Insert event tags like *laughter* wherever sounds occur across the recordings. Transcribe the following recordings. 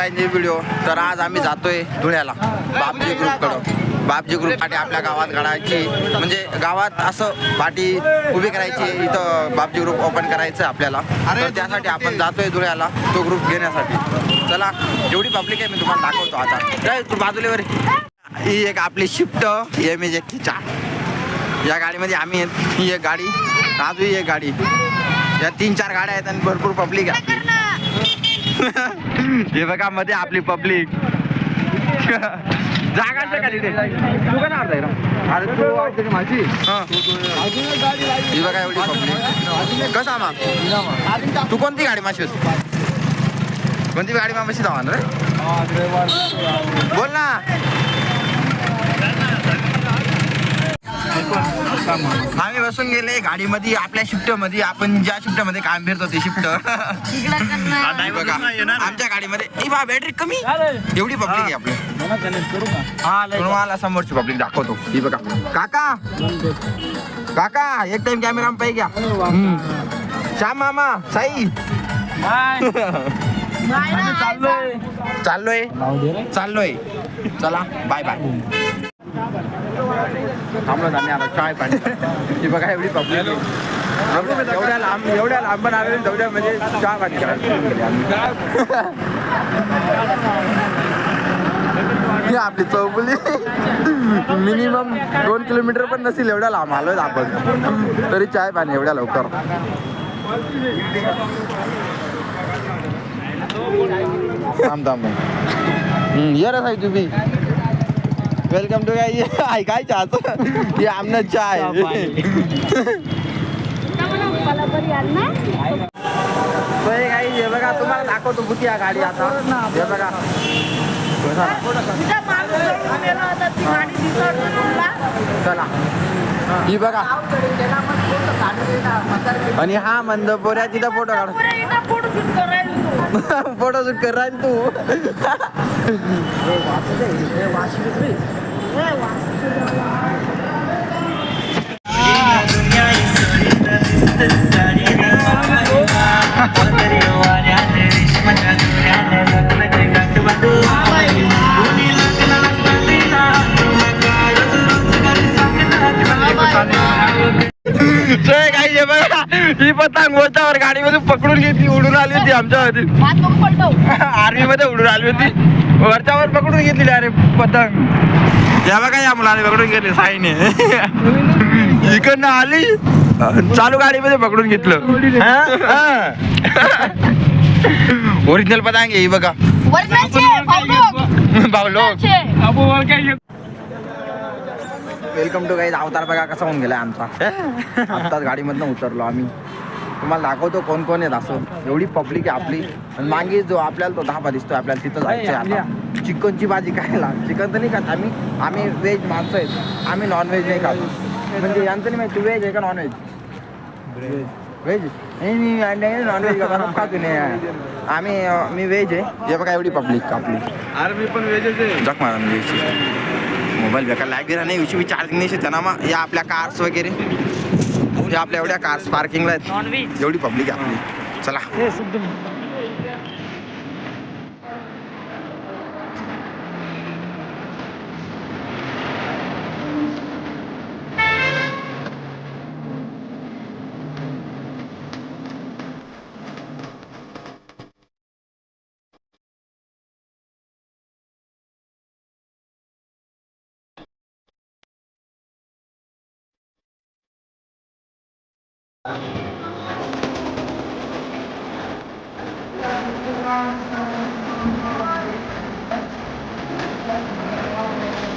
पाहिजे व्हिडिओ तर आज आम्ही जातोय धुळ्याला बापजी ग्रुपकडं बापजी ग्रुप पाठी आपल्या गावात घडायची म्हणजे गावात असं पाठी उभी करायची इथं बापजी ग्रुप ओपन करायचं आपल्याला. तर त्यासाठी आपण जातोय धुळ्याला तो ग्रुप घेण्यासाठी. चला जेवढी पब्लिक आहे मी तुम्हाला दाखवतो आता. काय तू बाजूलेवर ही एक आपली शिफ्ट एम एज एक म्हणजे चार या गाडीमध्ये आम्ही ही एक गाडी राजू ही एक गाडी. या तीन चार गाड्या आहेत आणि भरपूर पब्लिक आहे. हे बघा मध्ये आपली पब्लिक जागा का तिथे? तू का नाही अरे तू माझी? ही. बघा एवढी पब्लिक कसा मग तू कोणती गाडी माशी कोणती गाडी माशी जावा रे? बोल ना. आम्ही बसून गेले गाडीमध्ये आपल्या शिफ्टमध्ये आपण ज्या शिफ्टमध्ये काम फिरतो ती शिफ्ट. बघा आमच्या गाडीमध्ये. ए बा बॅटरी कमी? एवढी पब्लिक आहे आपली. तुम्हाला समोरची पब्लिक दाखवतो. ही बघा. काका! काका एक टाइम कॅमेरा पाहिजे घ्या. श्याम मामा साई. चाललोय. चाललोय. चला बाय बाय थांबलो आम्ही आता चाय पाणी ही बघा एवढी प्रॉब्लेम एवढ्या लांब एवढ्या लांब आले तेवढ्या म्हणजे चहा पाणी ही आपली चौफुली मिनिमम दोन किलोमीटर पण नसेल एवढ्या लांब आलोय आपण. तरी चाय पाणी एवढ्या लवकर. थांब थांब. ये रे साई तुम्ही वेलकम टू काय ऐकाय चहाचं हे आमनं चाय. *laughs* तो हे काही हे बघा तुम्हाला दाखवतो बुती या गाडी आता. हे बघा. चला. ही बघा. आणि हा मंद पोऱ्या तिथं फोटो काढ. *laughs* फोटो शूट कर राहील तू. *laughs* *laughs* जय काही हे बघा ही पतंग वरच्यावर गाडीमधून पकडून घेतली उडून आली होती आमच्यावरती आर्मी मध्ये उडून आली होती. वरच्यावर पकडून घेतली अरे पतंग. या बघा या मुलाने पकडून घेतली साईने. इकडनं आली चालू गाडीमध्ये पकडून घेतलं. ओरिजिनल पतंग आहे ही बघा. भावलो वेलकम टू काही अवतार बघा कसा होऊन गेलाय आमचा. आत्ताच गाडीमधनं उतरलो आम्ही. तुम्हाला दाखवतो कोण कोण आहेत असं. एवढी पब्लिक आहे आपली. आणि मागे जो आपल्याला तो धाबा दिसतोय आपल्याला तिथं जायचं आता. चिकनची भाजी खायला. चिकन तर नाही खात आम्ही. आम्ही व्हेज माणसं आहेत. आम्ही नॉन व्हेज नाही खात. म्हणजे यांचं नाही माहिती व्हेज आहे का नॉन व्हेज व्हेज नाही नॉन व्हेज खातो. नाही. आम्ही मी व्हेज आहे. हे बघा एवढी पब्लिक आपली. अरे मी पण वेजेच आहे. जग मारा म्हणजे. मोबाईल बेकार लाइट गिरा नाही विषयी चार्जिंग नाही शेत ना मग या आपल्या कार्स वगैरे. या आपल्या एवढ्या कार्स पार्किंगला आहेत. एवढी पब्लिक आहे आपली. चला.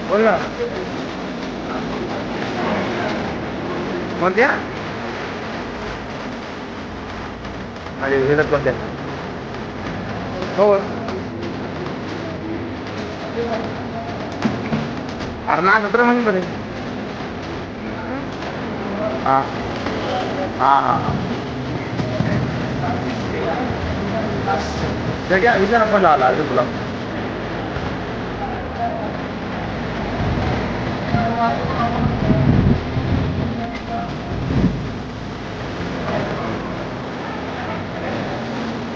बोल ना. कोणत्या हो, अरे विनोद कोणत्या हो अरे ना सतरा म्हणजे बरे. हा. हा हा विचार पण आला अरे तुला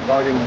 Volume.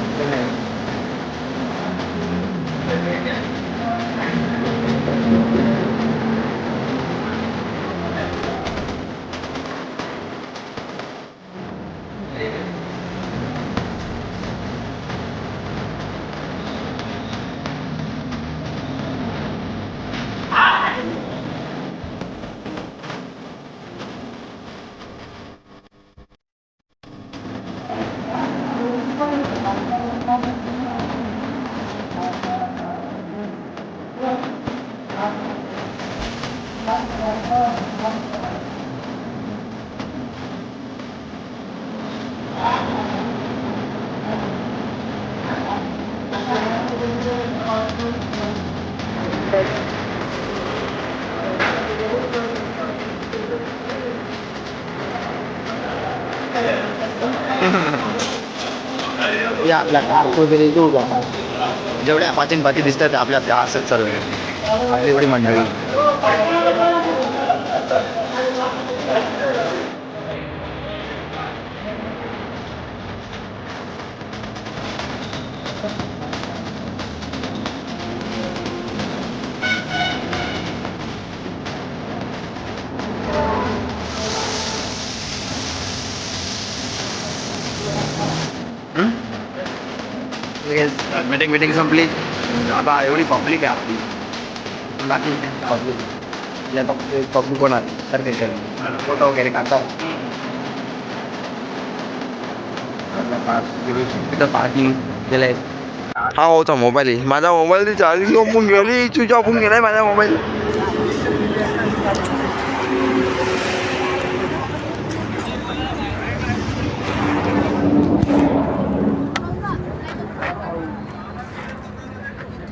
या आपल्या कार वगैरे जोड जेवढ्या पाचीन पाती दिसतात आपल्या त्या असंच सर्व आहे. एवढी मंडळी मीटिंग मीटिंग संपली आता एवढी पब्लिक आहे आपली बाकी पब्लिक या पब्लिक कोणाल तर ते फोटो वगैरे काढतात तिथं पार्किंग केलंय हा होता मोबाईल आहे माझा मोबाईल ती चार्जिंग संपून गेली स्विच ऑफून गेलाय माझा मोबाईल